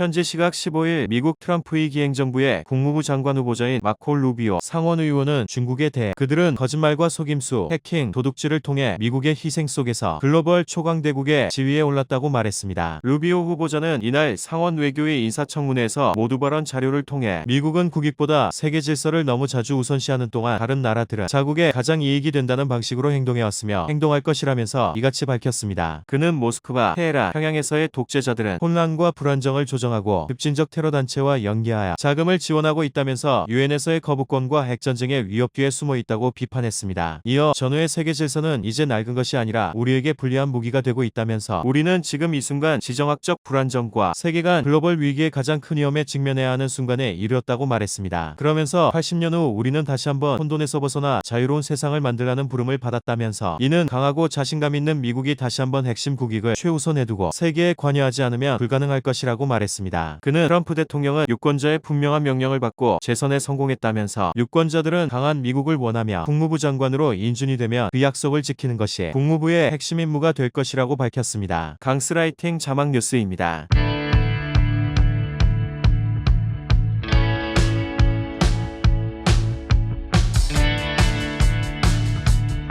현지 시각 15일 미국 트럼프의 기행정부의 국무부 장관 후보자인 마코 루비오 상원 의원은 중국에 대해 그들은 거짓말과 속임수, 해킹, 도둑질을 통해 미국의 희생 속에서 글로벌 초강대국의 지위에 올랐다고 말했습니다. 루비오 후보자는 이날 상원 외교의 인사청문회에서 모두 발언 자료를 통해 미국은 국익보다 세계 질서를 너무 자주 우선시하는 동안 다른 나라들은 자국에 가장 이익이 된다는 방식으로 행동해왔으며 행동할 것이라면서 이같이 밝혔습니다. 그는 모스크바, 테헤란, 평양에서의 독재자들은 혼란과 불안정을 조정 하고 급진적 테러 단체와 연계하여 자금을 지원하고 있다면서 유엔에서의 거부권과 핵전쟁의 위협 뒤에 숨어 있다고 비판했습니다. 이어 전후의 세계 질서는 이제 낡은 것이 아니라 우리에게 불리한 무기가 되고 있다면서 우리는 지금 이 순간 지정학적 불안정과 세계관 글로벌 위기의 가장 큰 위험에 직면해야 하는 순간에 이르렀다고 말했습니다. 그러면서 80년 후 우리는 다시 한번 혼돈에서 벗어나 자유로운 세상을 만들라는 부름을 받았다면서 이는 강하고 자신감 있는 미국이 다시 한번 핵심 국익을 최우선에 두고 세계에 관여하지 않으면 불가능할 것이라고 말했 습니다. 그는 트럼프 대통령은 유권자의 분명한 명령을 받고 재선에 성공했다면서 유권자들은 강한 미국을 원하며 국무부 장관으로 인준이 되면 그 약속을 지키는 것이 국무부의 핵심 임무가 될 것이라고 밝혔습니다. 강스라이팅 자막 뉴스입니다.